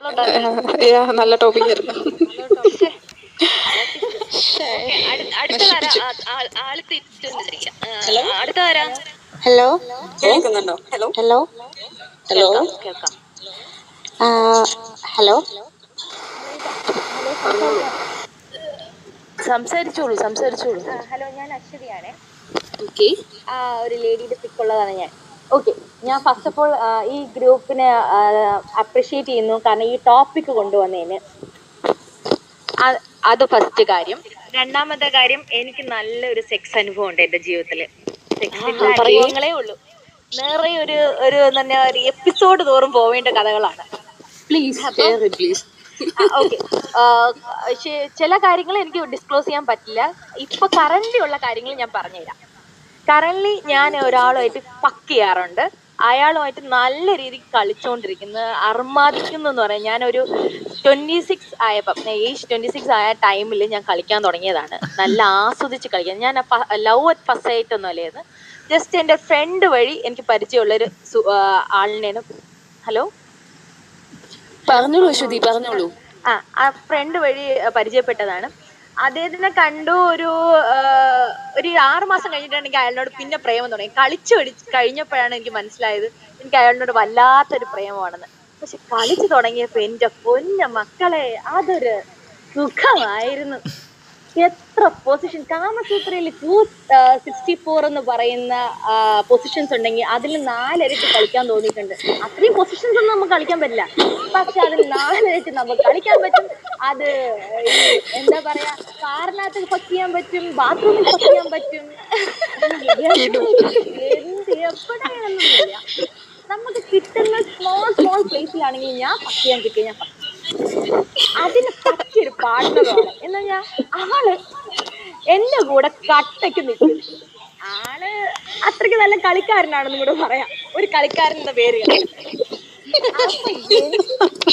നല്ല ടോപ്പിക് ആയിരുന്നു. Hello hello hello hello hello? സംസാരിച്ചോളൂ സംസാരിച്ചോളൂ. ഹലോ ഞാൻ അശ്വതിയാണേ. ഓക്കെ ഒരു ലേഡിയുടെ പിക്കുള്ളതാണ് ഞാൻ. ഓക്കെ ഞാൻ ഫസ്റ്റ് ഓഫ് ഓൾ ഈ ഗ്രൂപ്പിനെ അപ്രിഷ്യേറ്റ് ചെയ്യുന്നു. കാരണം ഈ ടോപ്പിക് കൊണ്ടുവന്നതിന്. അത് ഫസ്റ്റ് കാര്യം. രണ്ടാമത്തെ കാര്യം എനിക്ക് നല്ലൊരു സെക്സ് അനുഭവം ഉണ്ട് എന്റെ ജീവിതത്തിൽ. സെക്സിന്റെ അനുഭവങ്ങളേ ഉള്ളൂ. നിറയെ ഒരു ഒരു എന്താ ഒരു എപ്പിസോഡ് തോറും പോവേണ്ട കഥകളാണ്. പ്ലീസ് പ്ലീസ് ഓക്കെ ചില കാര്യങ്ങൾ എനിക്ക് ഡിസ്ക്ലോസ് ചെയ്യാൻ പറ്റില്ല. ഇപ്പൊ കറന്റ് ഉള്ള കാര്യങ്ങൾ ഞാൻ പറഞ്ഞുതരാം. കറന്റ് ഞാൻ ഒരാളുമായിട്ട് പക്ക് ചെയ്യാറുണ്ട്. അയാളുമായിട്ട് നല്ല രീതിക്ക് കളിച്ചുകൊണ്ടിരിക്കുന്ന അർമാദിക്കുന്നു എന്ന് പറയാം. ഞാനൊരു ട്വന്റി സിക്സ് ആയപ്പം ഏജ് ട്വന്റി സിക്സ് ആയ ടൈമിൽ ഞാൻ കളിക്കാൻ തുടങ്ങിയതാണ്. നല്ല ആസ്വദിച്ച് കളിക്കാൻ. ഞാൻ ലവ് അറ്റ് ഫസ്റ്റ് ആയിട്ട് ഒന്നും അല്ലായിരുന്നു ജസ്റ്റ് എന്റെ ഫ്രണ്ട് വഴി എനിക്ക് പരിചയമുള്ളൊരു ഒരു ആ, ഹലോ? പറഞ്ഞോളൂ പറഞ്ഞോളൂ. ആ ആ ഫ്രണ്ട് വഴി പരിചയപ്പെട്ടതാണ്. അദ്ദേഹത്തിനെ കണ്ടു ഒരു ഒരു ആറ് മാസം കഴിഞ്ഞിട്ടാണ് എനിക്ക് അയാളിനോട് പിന്നെ പ്രേമം തുടങ്ങി കളിച്ചു കഴിഞ്ഞപ്പോഴാണ് എനിക്ക് മനസ്സിലായത് എനിക്ക് അയാളിനോട് വല്ലാത്തൊരു പ്രേമമാണെന്ന്. പക്ഷെ കളിച്ചു തുടങ്ങിയപ്പോ എന്റെ പൊന്ന മക്കളെ അതൊരു സുഖമായിരുന്നു. എത്ര പൊസിഷൻ കാമസൂത്രയിൽ ടു സിക്സ്റ്റി ഫോർ എന്ന് പറയുന്ന പൊസിഷൻസ് ഉണ്ടെങ്കിൽ അതിൽ നാലരട്ടി കളിക്കാൻ തോന്നിയിട്ടുണ്ട്. അത്രയും പൊസിഷൻസ് ഒന്നും നമുക്ക് കളിക്കാൻ പറ്റില്ല. പക്ഷെ അതിൽ നാലരട്ടി നമുക്ക് കളിക്കാൻ പറ്റും. അത് എന്താ പറയാ കാറിനകത്ത് ഫസ്റ്റ് ചെയ്യാൻ പറ്റും ബാത്റൂമിൽ ഫസ്റ്റ് ചെയ്യാൻ പറ്റും. എന്ത് എവിടെയാണെന്നൊന്നുമില്ല. നമുക്ക് കിട്ടുന്ന സ്മോൾ സ്മോൾ പ്ലേസിലാണെങ്കിൽ ഞാൻ ഫസ്റ്റ് ചെയ്യാൻ കിട്ടിയ ഞാൻ. അതിന് വേണം എന്നാ ഞാൻ ആൾ എന്റെ കൂടെ കട്ടയ്ക്ക് നിൽക്കും. ആൾ അത്രയ്ക്ക് നല്ല കളിക്കാരനാണെന്ന് കൂടെ പറയാം. ഒരു കളിക്കാരൻ എന്ന പേര്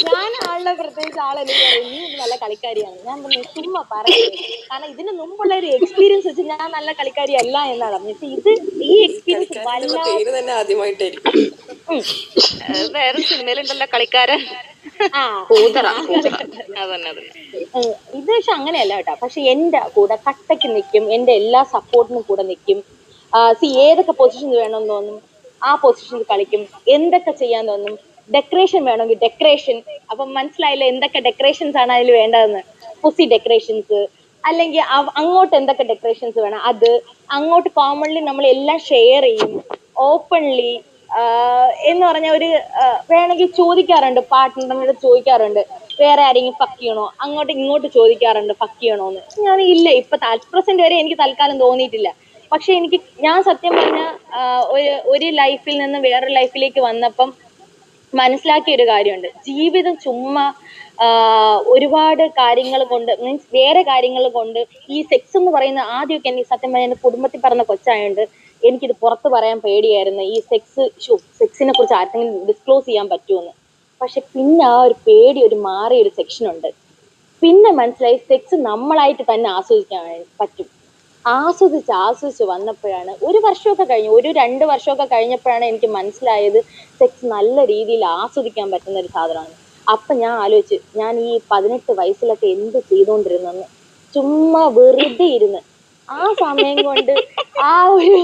ഞാൻ ആളുടെ പ്രത്യേകിച്ച് ആളെന്നെ പറയും നീ ഒരു നല്ല കളിക്കാരിയാണ്. ഞാൻ പറഞ്ഞു ചുമ്മാ പറയുന്നത് കാരണം ഇതിന് മുമ്പുള്ള ഒരു എക്സ്പീരിയൻസ് വെച്ച് ഞാൻ നല്ല കളിക്കാരി അല്ല എന്നാണ് പറഞ്ഞത്. ഇത് ഈ എക്സ്പീരിയൻസ് വല്ല വേറെ സിനിമയിലുണ്ടല്ലോ കളിക്കാരൻ? ഇത് പക്ഷെ അങ്ങനെയല്ല കേട്ടോ. പക്ഷെ എന്റെ കൂടെ കട്ടയ്ക്ക് നിൽക്കും എന്റെ എല്ലാ സപ്പോർട്ടിനും കൂടെ നിൽക്കും സി ഏതൊക്കെ പൊസിഷൻ വേണമെന്ന് തോന്നും? ആ പൊസിഷനിൽ കളിക്കും. എന്തൊക്കെ ചെയ്യാൻ തോന്നും? ഡെക്കറേഷൻ വേണമെങ്കിൽ ഡെക്കറേഷൻ അപ്പൊ മനസ്സിലായില്ല എന്തൊക്കെ ഡെക്കറേഷൻസ് ആണ് അതിൽ വേണ്ടതെന്ന്? പുസി ഡെക്കറേഷൻസ് അല്ലെങ്കിൽ അങ്ങോട്ട് എന്തൊക്കെ ഡെക്കറേഷൻസ് വേണം? അത് അങ്ങോട്ട് കോമൺലി നമ്മൾ എല്ലാം ഷെയർ ചെയ്യും. ഓപ്പൺലി എന്ന് പറഞ്ഞ ഒരു വേണമെങ്കിൽ ചോദിക്കാറുണ്ട്. പാർട്ട്ണറിനോട് ചോദിക്കാറുണ്ട്. വേറെ ആരെങ്കിലും ഫക്ക് ചെയ്യണോ? അങ്ങോട്ട് ഇങ്ങോട്ട് ചോദിക്കാറുണ്ട് ഫക്ക് ചെയ്യണോന്ന്. ഞാൻ ഇല്ല ഇപ്പൊ പ്രസന്റ് വരെ എനിക്ക് തൽക്കാലം തോന്നിയിട്ടില്ല. പക്ഷെ എനിക്ക് ഞാൻ സത്യം പറഞ്ഞ ഒരു ഒരു ലൈഫിൽ നിന്ന് വേറൊരു ലൈഫിലേക്ക് വന്നപ്പം മനസ്സിലാക്കിയ ഒരു കാര്യമുണ്ട്. ജീവിതം ചുമ്മാ ഒരുപാട് കാര്യങ്ങൾ കൊണ്ട് മീൻസ് വേറെ കാര്യങ്ങൾ കൊണ്ട് ഈ സെക്സ് എന്ന് പറയുന്ന ആദ്യമൊക്കെ എനിക്ക് സത്യം പറഞ്ഞ കുടുംബത്തിൽ പറഞ്ഞ കൊച്ചായോണ്ട് എനിക്കിത് പുറത്ത് പറയാൻ പേടിയായിരുന്നു. ഈ സെക്സ് സെക്സിനെ കുറിച്ച് ആർക്കെങ്കിലും ഡിസ്ക്ലോസ് ചെയ്യാൻ പറ്റുമെന്ന് പക്ഷെ പിന്നെ ആ ഒരു പേടി ഒരു മാറിയ ഒരു സെക്ഷൻ ഉണ്ട്. പിന്നെ മനസ്സിലായി സെക്സ് നമ്മളായിട്ട് തന്നെ ആസ്വദിക്കാൻ പറ്റും. ആസ്വദിച്ച് ആസ്വദിച്ച് വന്നപ്പോഴാണ് ഒരു വർഷമൊക്കെ കഴിഞ്ഞു ഒരു രണ്ട് വർഷമൊക്കെ കഴിഞ്ഞപ്പോഴാണ് എനിക്ക് മനസ്സിലായത് സെക്സ് നല്ല രീതിയിൽ ആസ്വദിക്കാൻ പറ്റുന്ന ഒരു സാധനമാണ്. അപ്പൊ ഞാൻ ആലോചിച്ചു ഞാൻ ഈ പതിനെട്ട് വയസ്സിലൊക്കെ എന്ത് ചെയ്തുകൊണ്ടിരുന്നെന്ന് ചുമ്മാ വെറുതെ ഇരുന്ന്. ആ സമയം കൊണ്ട് ആ ഒരു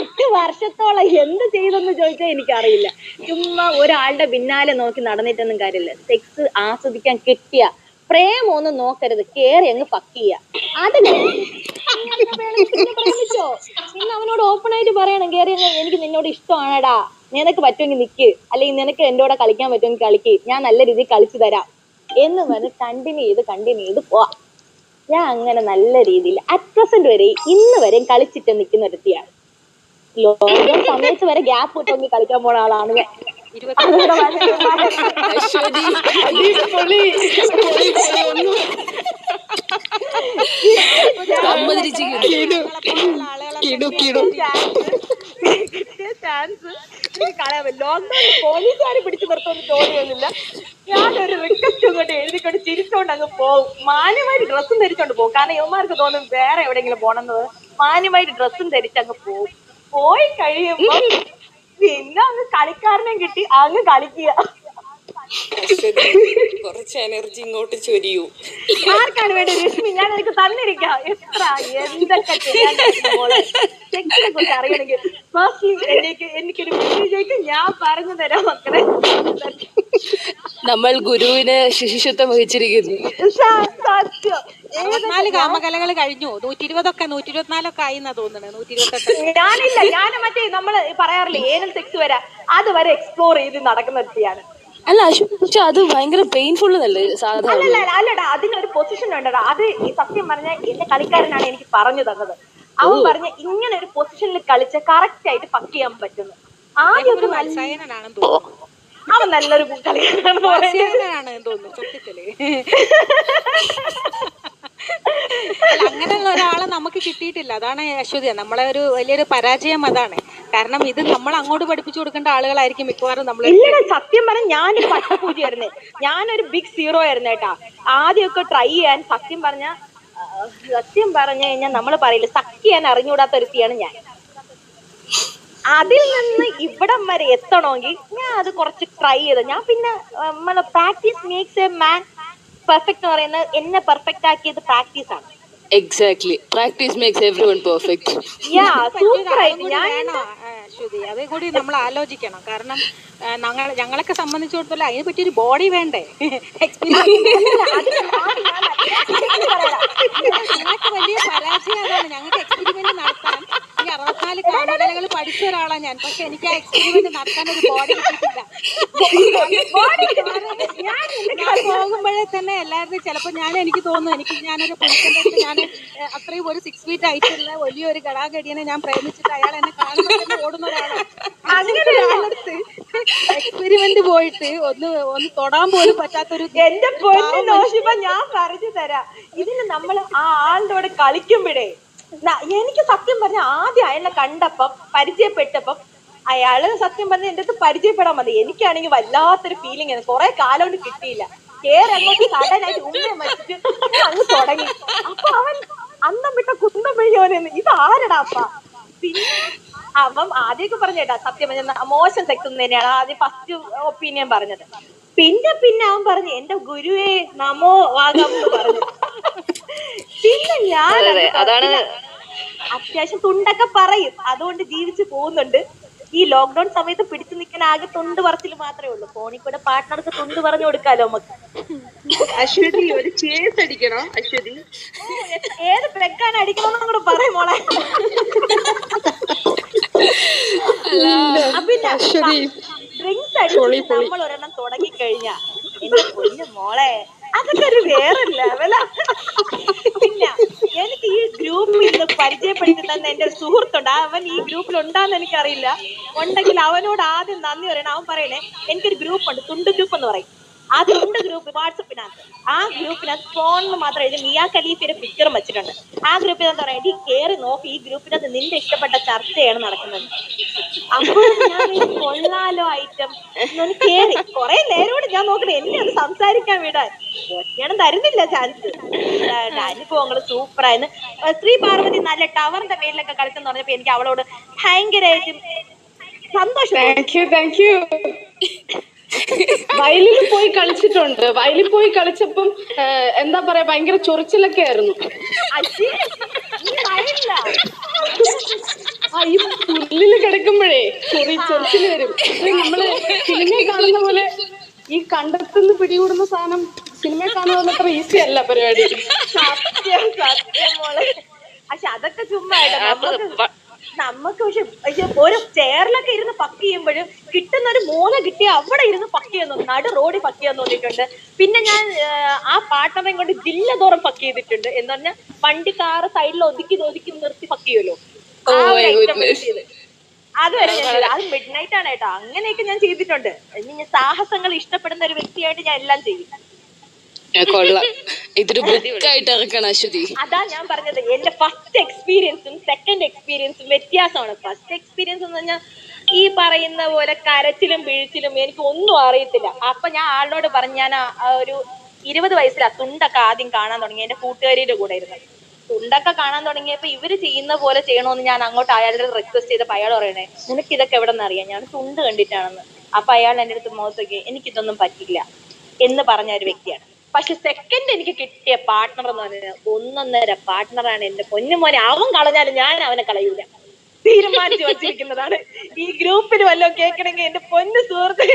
എട്ട് വർഷത്തോളം എന്ത് ചെയ്തെന്ന് ചോദിച്ചാൽ എനിക്കറിയില്ല. ചുമ്മാ ഒരാളുടെ പിന്നാലെ നോക്കി നടന്നിട്ടൊന്നും കാര്യമില്ല. സെക്സ് ആസ്വദിക്കാൻ കിട്ടിയ പ്രേമം ഒന്നും നോക്കരുത്. കേറി അങ്ങ് ഫക്ക് ചെയ്യ. അത് പ്രേമിച്ചോ? അവനോട് ഓപ്പൺ ആയിട്ട് പറയണം. കേറി എനിക്ക് നിന്നോട് ഇഷ്ടമാണടാ. നിനക്ക് പറ്റുമെങ്കിൽ നിക്ക്. അല്ലെങ്കിൽ നിനക്ക് എന്റെ കൂടെ കളിക്കാൻ പറ്റുമെങ്കിൽ കളിക്ക്. ഞാൻ നല്ല രീതിയിൽ കളിച്ചു തരാം. എന്ന് പറഞ്ഞ് കണ്ടിന്യൂ ചെയ്ത് കണ്ടിന്യൂ ചെയ്ത് പോവാ. ഞാൻ അങ്ങനെ നല്ല രീതിയിൽ അറ്റ് പ്രസന്റ് വരെ ഇന്ന് വരെയും കളിച്ചിട്ട് നിൽക്കുന്ന ഒരുത്തിയാണ്. ലോകം സമയത്ത് വരെ ഗ്യാപ്പ് കിട്ടുമെങ്കിൽ കളിക്കാൻ പോണ ആളാണ് അശ്വതി. പൊളി, പൊളി, കിടു കിടു ചാൻസ് ലോക്ക്ഡൌണിൽ പോലീസുകാർ പിടിച്ചു നിർത്തുമെന്ന് തോന്നിയൊന്നുമില്ല ഞാനൊരു റിക്വസ്റ്റ് അങ്ങോട്ട് എഴുതിക്കൊണ്ട് ചിരിച്ചോണ്ട് അങ്ങ് പോകും. മാന്യമായിട്ട് ഡ്രസ്സും ധരിച്ചോണ്ട് പോകും കാരണം യുവമാർക്ക് തോന്നും വേറെ എവിടെയെങ്കിലും പോണെന്നത് മാന്യമായിട്ട് ഡ്രസ്സും ധരിച്ച് അങ്ങ് പോകും. പോയി കഴിയുമ്പോ പിന്നെ അങ്ങ് കളിക്കാരനെ കിട്ടി അങ്ങ് കളിക്കുക. കുറച്ച് എനർജി ഇങ്ങോട്ട് ചൊരിയൂ. ആർക്കാണ് വേണ്ടി രശ്മി? ഞാൻ എനിക്ക് തന്നിരിക്കാം. എത്ര? എന്തൊക്കെ ചെയ്യാൻ സെക്സിനെ കുറിച്ച് അറിയണമെങ്കിൽ. ഫസ്റ്റ്ലി എനിക്ക് എനിക്കൊരു മെസ്സേജേക്ക് ഞാൻ പറഞ്ഞു തരാം മക്കളെ. നമ്മൾ ഗുരുവിന് ശിശുത്വം വഹിച്ചിരിക്കുന്നു. സത്യം. അറുപത്തിനാല് കാമകലകൾ കഴിഞ്ഞു നൂറ്റി ഇരുപതൊക്കെ നൂറ്റി ഇരുപത്തിനാലൊക്കെ ആയി എന്നാ തോന്നുന്നത് നൂറ്റി ഇരുപത്തെട്ട് ഞാനില്ല. ഞാൻ മറ്റേ നമ്മൾ പറയാറില്ലേ ഏനൽ സെക്സ് വരെ. അതുവരെ എക്സ്പ്ലോർ ചെയ്ത് നടക്കുന്ന വ്യക്തിയാണ് അല്ല അശ്വതി പക്ഷെ അത് ഭയങ്കര പെയിൻഫുൾ അല്ലേ സാധാരണ അല്ലടാ അതിനൊരു പൊസിഷൻ ഉണ്ടടാ. അത് ഈ സത്യം പറഞ്ഞ എന്റെ കളിക്കാരനാണ് എനിക്ക് പറഞ്ഞു തന്നത്. അവൻ പറഞ്ഞ ഇങ്ങനെ ഒരു പൊസിഷനിൽ കളിച്ച കറക്റ്റ് ആയിട്ട് പക്ക് ചെയ്യാൻ പറ്റുന്നു. ആദ്യമൊക്കെ നല്ല അവൻ നല്ലൊരു കളിക്കാരനാണെന്ന് തോന്നുന്നു സത്യത്തിൽ. അങ്ങനെയുള്ള ഒരാളെ നമുക്ക് കിട്ടിയിട്ടില്ല. അതാണ് അശ്വതി. നമ്മളെ ഒരു വലിയൊരു പരാജയം അതാണ്. കാരണം ഇത് നമ്മൾ അങ്ങോട്ട് പഠിപ്പിച്ചു കൊടുക്കേണ്ട ആളുകളായിരിക്കും മിക്കവാറും നമ്മൾ സത്യം പറഞ്ഞ ഞാനൊരു പട്ടപൂജയായിരുന്നേ ഞാനൊരു ബിഗ് സീറോ ആയിരുന്നു കേട്ടാ. ആദ്യമൊക്കെ ട്രൈ ചെയ്യാൻ സത്യം പറഞ്ഞ സത്യം പറഞ്ഞു കഴിഞ്ഞാൽ നമ്മൾ പറയില്ല സഖ്യ ചെയ്യാൻ അറിഞ്ഞുകൂടാത്ത ഒരുത്തിയാണ് ഞാൻ. അതിൽ നിന്ന് ഇവിടം വരെ എത്തണമെങ്കിൽ ഞാൻ അത് കുറച്ച് ട്രൈ ചെയ്ത്. ഞാൻ പിന്നെ നമ്മളെ practice makes a man perfect എന്ന് പറയുന്നത് എന്നെ പെർഫെക്റ്റ് ആക്കിയത് പ്രാക്ടീസ് ആണ്. Exactly practice makes everyone perfect അതേ കൂടി നമ്മൾ ആലോചിക്കണം. കാരണം ഞങ്ങൾ ഞങ്ങളൊക്കെ സംബന്ധിച്ചിടത്തോളം അതിനെ പറ്റി ഒരു ബോഡി വേണ്ടേ? എക്സ്പീരിയൻസ് ഞങ്ങൾക്ക് വലിയ പരാജയം അതാണ്. ഞങ്ങൾക്ക് എക്സ്പെരിമെന്റ് നടത്താൻ. ഈ അറുപത്തിനാല് കാമകലകൾ പഠിച്ച ഒരാളാണ് ഞാൻ. പക്ഷെ എനിക്ക് ആ എക്സ്പെരിമെന്റ് നടത്താൻ ഒരു ബോഡി കിട്ടിയിട്ടില്ല. പോകുമ്പോഴേ തന്നെ എല്ലാവരുടെയും ചിലപ്പോൾ ഞാൻ എനിക്ക് തോന്നുന്നു എനിക്ക് ഞാനൊരു പുരുഷന്റെ അടുത്ത് ഞാൻ അത്രയും ഒരു സിക്സ് ഫീറ്റ് ആയിട്ടുള്ള വലിയൊരു ഗടാഗടിയനെ ഞാൻ പ്രേമിച്ചിട്ട് അയാൾ എന്നെ കാണുമ്പോൾ ഓടുന്ന ഒരാളാണ് എക്സ്പെരിമെന്റ് പോയിട്ട് ഒന്ന് ഒന്ന് തൊടാൻ പോലും പറ്റാത്തൊരു എന്റെ പൊന്നു നോഷിപ്പ ഞാൻ പറഞ്ഞു തരാം. ഇതിന് നമ്മൾ ആ ആളുടെ കൂടെ കളിക്കുമ്പോഴേ എനിക്ക് സത്യം പറഞ്ഞ ആദ്യം അയാളെ കണ്ടപ്പം പരിചയപ്പെട്ടപ്പം അയാൾ സത്യം പറഞ്ഞ എന്റെ അടുത്ത് പരിചയപ്പെടാൻ മതി എനിക്കാണെങ്കിൽ വല്ലാത്തൊരു ഫീലിംഗ് ആണ്. കുറെ കാലം കൊണ്ട് കിട്ടിയില്ല. കേറി അങ്ങോട്ട് സഡനായിട്ട് ഉമ്മ വെച്ചിട്ട് അങ്ങ് തുടങ്ങി. അപ്പൊ അവൻ അന്നം വിട്ട കുന്തം പെയ്യോനെന്ന് ഇത് ആരടാ അപ്പ? പിന്നെ അവൻ ആദ്യമൊക്കെ പറഞ്ഞേട്ടാ സത്യം പറഞ്ഞ മോശം സെക്സ് തന്നെയാണ് ആദ്യം ഫസ്റ്റ് ഒപ്പീനിയൻ പറഞ്ഞത്. പിന്നെ പിന്നെ അവൻ പറഞ്ഞു എന്റെ ഗുരുവേ നമോ വാഗം പറഞ്ഞു. പിന്നെ ഞാൻ അത്യാവശ്യം തുണ്ടൊക്കെ പറയും. അതുകൊണ്ട് ജീവിച്ചു പോകുന്നുണ്ട്. ഈ ലോക്ക്ഡൌൺ സമയത്ത് പിടിച്ചു നിൽക്കാൻ ആകെ തൊണ്ട് പറച്ചിൽ മാത്രമേ ഉള്ളൂ. ഫോണിൽ കൂടെ പാർട്ട്ണർക്ക് തൊണ്ട് പറഞ്ഞു കൊടുക്കാലോ നമുക്ക്? അശ്വതി ഒരു ചേസ് അടിക്കണോ? അശ്വതി? ഏത് പ്ലഗാണ് അടിക്കണമെന്നും കൂടെ പറയും മോളെ. പിന്നെ ഡ്രിങ്ക്സ് അടിച്ച് നമ്മൾ ഒരെണ്ണം തുടങ്ങി കഴിഞ്ഞാ എന്റെ പൊന്നു മോളെ അതൊക്കെ ഒരു വേറെ ലെവലാ പിന്നെ എനിക്ക് ഈ ഗ്രൂപ്പിൽ നിന്ന് പരിചയപ്പെടുത്തി തന്ന എന്റെ ഒരു സുഹൃത്തുണ്ട്. അവൻ ഈ ഗ്രൂപ്പിൽ ഉണ്ടാന്ന് എനിക്കറിയില്ല. ഉണ്ടെങ്കിൽ അവനോട് ആദ്യം നന്ദി പറയണം. അവൻ പറയണേ എനിക്കൊരു ഗ്രൂപ്പ് ഉണ്ട് തുണ്ട് ഗ്രൂപ്പ് എന്ന് പറയും. ആ തുണ്ട് ഗ്രൂപ്പ് വാട്സപ്പിനകത്ത് ആ ഗ്രൂപ്പിനകത്ത് ഫോൺ മാത്രം എഴുതി മിയാ ഖലീഫിന്റെ പിക്ചറും വെച്ചിട്ടുണ്ട്. ആ ഗ്രൂപ്പിൽ എന്താ പറയാ എടി കയറി നോക്കി ഈ ഗ്രൂപ്പിനകത്ത് നിന്റെ ഇഷ്ടപ്പെട്ട ചർച്ചയാണ് നടക്കുന്നത്. അപ്പോൾ ഞാൻ കൊള്ളാലോ ഐറ്റം കയറി കേറി. കൊറേ നേരോട് ഞാൻ നോക്കണേ എന്നെ ഒന്ന് സംസാരിക്കാൻ വിടാൻ. ഒറ്റയാണ് തരുന്നില്ല ചാൻസ് അനുഭവങ്ങൾ സൂപ്പറായിരുന്നു ശ്രീ പാർവതി നല്ല ടവറിന്റെ മേലിലൊക്കെ കളിച്ചെന്ന് പറഞ്ഞപ്പോ എനിക്ക് അവളോട് ഭയങ്കരമായിട്ടും സന്തോഷം വയലിൽ പോയി കളിച്ചിട്ടുണ്ട്. വയലിൽ പോയി കളിച്ചപ്പം എന്താ പറയാ ഭയങ്കര ചൊറിച്ചിലൊക്കെ ആയിരുന്നു? ആ ഈ പുല്ലിൽ കിടക്കുമ്പോഴേ ചെറിയ ചൊറിച്ചിൽ വരും. നമ്മൾ സിനിമ കാണുന്ന പോലെ ഈ കണ്ടെത്തുന്ന പിടികൂടുന്ന സാധനം സിനിമ കാണുന്ന പോലെ അത്ര ഈസി അല്ല പരിപാടി. സത്യം സത്യം മോളെ. പക്ഷെ അതൊക്കെ ചുമ്മാ. നമുക്ക് പക്ഷെ ഒരു ചെയറിലൊക്കെ ഇരുന്ന് പക്ക് ചെയ്യുമ്പോഴും കിട്ടുന്ന ഒരു മൂല കിട്ടി അവിടെ ഇരുന്ന് പക്ക് ചെയ്യാൻ തോന്നി. നടു റോഡിൽ പക്ക് ചെയ്യാൻ തോന്നിയിട്ടുണ്ട്. പിന്നെ ഞാൻ ആ, ആ കൊണ്ട് ജില്ല തോറും പക്ക് ചെയ്തിട്ടുണ്ട്. എന്ന് പറഞ്ഞാൽ വണ്ടി കാറ് സൈഡിൽ ഒതുക്കി ഒതുക്കി നിർത്തി പക്ക് ചെയ്യുമല്ലോ? ആ വരെ ഞാൻ. അത് മിഡ് നൈറ്റ് ആണ് കേട്ടോ അങ്ങനെയൊക്കെ ഞാൻ ചെയ്തിട്ടുണ്ട്. ഇനി സാഹസങ്ങൾ ഇഷ്ടപ്പെടുന്ന ഒരു വ്യക്തിയായിട്ട് ഞാൻ എല്ലാം ചെയ്യും. കൊള്ളാം. ഇതൊരു ബുക്കായിട്ട് ഇറക്കണം അശ്വതി. അതാ ഞാൻ പറഞ്ഞത്. എന്റെ ഫസ്റ്റ് എക്സ്പീരിയൻസും സെക്കൻഡ് എക്സ്പീരിയൻസും വ്യത്യാസമാണ്. ഫസ്റ്റ് എക്സ്പീരിയൻസ് എന്ന് പറഞ്ഞാൽ ഈ പറയുന്ന പോലെ കരച്ചിലും പിഴിച്ചിലും എനിക്ക് ഒന്നും അറിയത്തില്ല. അപ്പൊ ഞാൻ ആളിനോട് പറഞ്ഞു ഞാൻ ആ- ആ ഒരു ഇരുപത് വയസ്സിലാ തുണ്ടൊക്കെ ആദ്യം കാണാൻ തുടങ്ങി എന്റെ കൂട്ടുകാരിയുടെ കൂടെ ഇരുന്ന്. തുണ്ടൊക്കെ കാണാൻ തുടങ്ങിയപ്പോ ഇവർ ചെയ്യുന്ന പോലെ ചെയ്യണമെന്ന് ഞാൻ അങ്ങോട്ട് അയാളുടെ റിക്വസ്റ്റ് ചെയ്തപ്പോ അയാൾ പറയണേ നിനക്ക് ഇതൊക്കെ എവിടെ നിന്ന് അറിയാം? ഞാൻ തുണ്ട് കണ്ടിട്ടാണെന്ന്. അപ്പൊ അയാൾ എന്റെ അടുത്ത് മുഖത്തൊക്കെ എനിക്കിതൊന്നും പറ്റില്ല എന്ന് പറഞ്ഞ ഒരു വ്യക്തിയാണ്. പക്ഷെ സെക്കൻഡ് എനിക്ക് കിട്ടിയ പാർട്ട്ണർ എന്ന് പറഞ്ഞത് ഒന്നൊന്നര പാർട്ട്ണറാണ് എന്റെ പൊന്നുമോനെ. അവൻ കളഞ്ഞാലും ഞാൻ അവനെ കളയൂല. തീരുമാനിച്ചു വച്ചിരിക്കുന്നതാണ്. ഈ ഗ്രൂപ്പിൽ വല്ലതും കേൾക്കണമെങ്കിൽ എന്റെ പൊന്നു സുഹൃത്തെ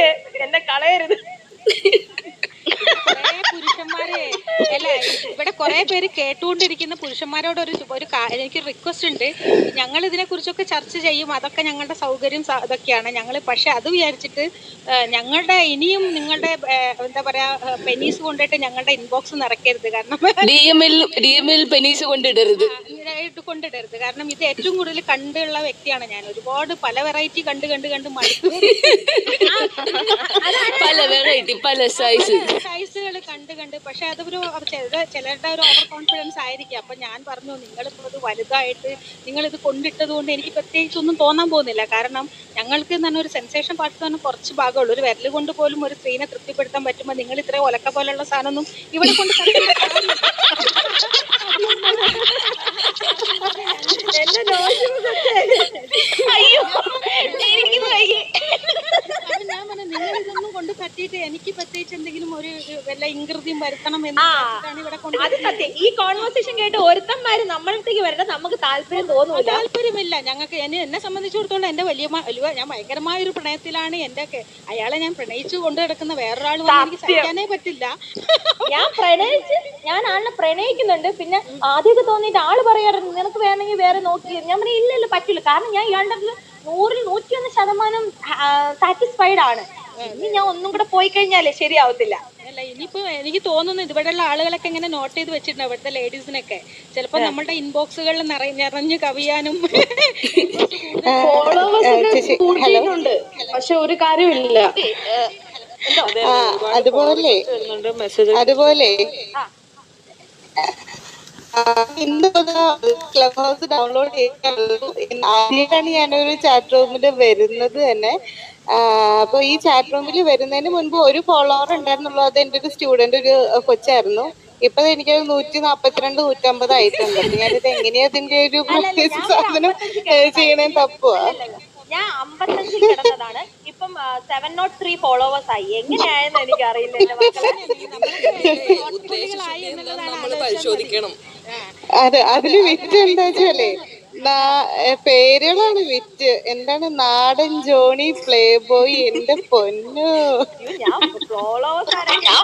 എന്നെ കളയരുത് കുറേ പുരുഷന്മാരെ അല്ല ഇവിടെ കുറെ പേര് കേട്ടുകൊണ്ടിരിക്കുന്ന പുരുഷന്മാരോട് ഒരു ഒരു എനിക്ക് റിക്വസ്റ്റ് ഉണ്ട്. ഞങ്ങൾ ഇതിനെ കുറിച്ചൊക്കെ ചർച്ച ചെയ്യും. അതൊക്കെ ഞങ്ങളുടെ സൗകര്യം ഇതൊക്കെയാണ്. ഞങ്ങൾ പക്ഷെ അത് വിചാരിച്ചിട്ട് ഞങ്ങളുടെ ഇനിയും നിങ്ങളുടെ എന്താ പറയാ പെനീസ് കൊണ്ടിട്ട് ഞങ്ങളുടെ ഇൻബോക്സ് നിറയ്ക്കരുത്. കാരണം ഡി എമ്മിൽ ഡി എമ്മിൽ പെനീസ് കൊണ്ടിടരുത്. ഇതായിട്ട് കൊണ്ടിടരുത് കാരണം ഇത് ഏറ്റവും കൂടുതൽ കണ്ടുള്ള വ്യക്തിയാണ് ഞാൻ. ഒരുപാട് പല വെറൈറ്റി കണ്ട് കണ്ട് കണ്ട് മടുത്തു പല വെറൈറ്റി പല സൈസ് സൈസുകൾ കണ്ട് കണ്ട്. പക്ഷെ അതൊരു ചില ചിലരുടെ ഒരു ഓവർ കോൺഫിഡൻസ് ആയിരിക്കും. അപ്പൊ ഞാൻ പറഞ്ഞു നിങ്ങളിപ്പോൾ ഇത് വലുതായിട്ട് നിങ്ങൾ ഇത് കൊണ്ടിട്ടത് കൊണ്ട് എനിക്ക് പ്രത്യേകിച്ച് ഒന്നും തോന്നാൻ പോകുന്നില്ല. കാരണം ഞങ്ങൾക്ക് തന്നെ ഒരു സെൻസേഷൻ പാട്ട് തന്നെ കുറച്ച് ഭാഗമുള്ളൂ ഒരു വിരൽ കൊണ്ട് പോലും ഒരു സ്ത്രീനെ തൃപ്തിപ്പെടുത്താൻ പറ്റുമ്പോൾ നിങ്ങൾ ഇത്ര ഒലക്ക പോലുള്ള സാധനമൊന്നും ഇവിടെ കൊണ്ട് തട്ടേണ്ട കാര്യമില്ല. എന്നെ നോക്കിയതൊക്കെ. അയ്യോ എനിക്ക് വയ്യ. അപ്പൊ ഞാൻ പറഞ്ഞു നിങ്ങൾ ഇതൊന്നും കൊണ്ട് പറ്റിയിട്ട് എനിക്ക് പ്രത്യേകിച്ച് എന്തെങ്കിലും ഒരു വല്ല ഇൻകൃതിയും വരുത്തണം എന്ന് ഇവിടെ അത് സത്യം. ഈ കോൺവെർസേഷൻ കേട്ട് ഒരുത്തന്മാര് നമ്മളത്തേക്ക് വരേണ്ട നമുക്ക് താല്പര്യം തോന്നുന്നു താല്പര്യമില്ല. ഞങ്ങൾക്ക് എന്നെ എന്നെ സംബന്ധിച്ചിടത്തോളം എന്റെ വലിയ ഞാൻ ഭയങ്കരമായ ഒരു പ്രണയത്തിലാണ് എന്റെ അയാളെ ഞാൻ പ്രണയിച്ചു കൊണ്ടു കിടക്കുന്ന വേറൊരാൾ എനിക്ക് സഹിക്കാനേ പറ്റില്ല. ഞാൻ പ്രണയിച്ച് ഞാൻ ആളിനെ പ്രണയിക്കുന്നുണ്ട്. പിന്നെ ആദ്യമൊക്കെ തോന്നിയിട്ട് ആൾ പറയാറുണ്ട് നിനക്ക് വേണമെങ്കിൽ വേറെ നോക്കി ഞാൻ പറഞ്ഞു ഇല്ലല്ലോ ഇല്ല പറ്റില്ല കാരണം ഞാൻ ഇയാളുടെ നൂറിൽ നൂറ്റിയൊന്ന് ശതമാനം സാറ്റിസ്ഫൈഡ് ആണ്. ഇനി ഞാൻ ഒന്നും കൂടെ പോയി കഴിഞ്ഞാലേ ശരിയാവത്തില്ല. അല്ല ഇനിയിപ്പോ എനിക്ക് തോന്നുന്നു ഇവിടെയുള്ള ആളുകളൊക്കെ ഇങ്ങനെ നോട്ട് ചെയ്ത് വെച്ചിട്ടുണ്ട് ഇവിടുത്തെ ലേഡീസിനൊക്കെ ചിലപ്പോ നമ്മളുടെ ഇൻബോക്സുകളിൽ നിറ നിറഞ്ഞു കവിയാനും പക്ഷെ ഒരു കാര്യമില്ല. അതുപോലെ അതുപോലെ ആ, ഇന്ന് ക്ലബ് ഹൗസ് ഡൗൺലോഡ് ആദ്യമായിട്ടാണ് ഞാനൊരു ചാറ്റ് റൂമിൽ വരുന്നത് തന്നെ. ആ, അപ്പൊ ഈ ചാറ്റ് റൂമിൽ വരുന്നതിന് മുൻപ് ഒരു ഫോളോവർ ഉണ്ടായിരുന്നുള്ളൂ. അത് എന്റെ ഒരു സ്റ്റുഡന്റ് ഒരു കൊച്ചായിരുന്നു. ഇപ്പൊ എനിക്ക് നൂറ്റി നാപ്പത്തിരണ്ട് നൂറ്റമ്പത് ആയിട്ടുണ്ട്. ഞാനിത് എങ്ങനെയാ അതിന്റെ ഒരു സാധനം ചെയ്യണേ തപ്പുവാ? ഞാൻ അമ്പത്തഞ്ചിൽ കിടന്നതാണ്. ഇപ്പം സെവൻ നോട്ട് ത്രീ ഫോളോവേഴ്സ് ആയി. എങ്ങനെയായെന്ന് എനിക്ക് അറിയില്ല പരിശോധിക്കണം. അത് അതിൽ വിറ്റ് എന്താ വെച്ചാലേ പേരുകളാണ് വിറ്റ്. എന്താണ് നാടൻ ജോണി പ്ലേ ബോയ് എന്റെ പൊന്നു. ഫോളോവേഴ്സ് ആരൊക്കെയാ?